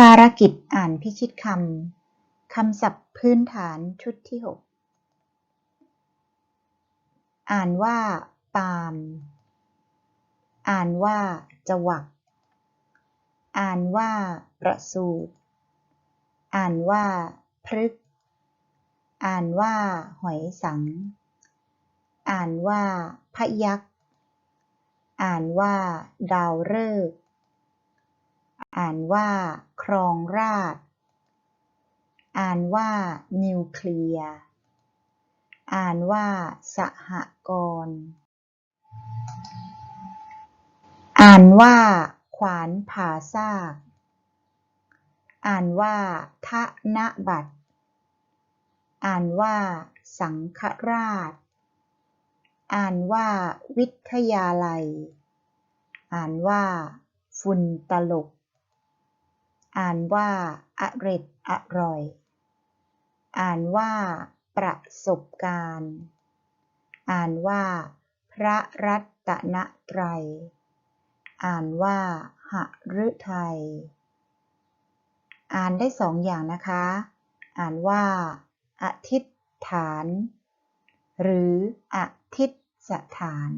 ภารกิจอ่านพิชิตคำ คำศัพท์พื้นฐานชุดที่ 6 อ่านว่าปาล์มอ่านว่าจวัก อ่านว่าประสูติอ่านว่าพฤก อ่านว่าหอยสัง อ่านว่าพยัคฆ์อ่านว่าดาวฤกษ์อ่านว่า ครองราช อ่านว่า นิวเคลียร์ อ่านว่า สหกรณ์อ่านว่า ขวานผ่าซาก อ่านว่าทนบัตร อ่านว่า สังฆราช อ่านว่า วิทยาลัย อ่านว่า ฝุ่นตลบ อ่านว่าอร็ดอร่อย อ่านว่า ประสบการณ์ อ่านว่า พระรัตนตรัย อ่านว่าหฤทัย อ่านได้สองอย่างนะคะ อ่านว่าอธิษฐาน หรืออทิษฐาน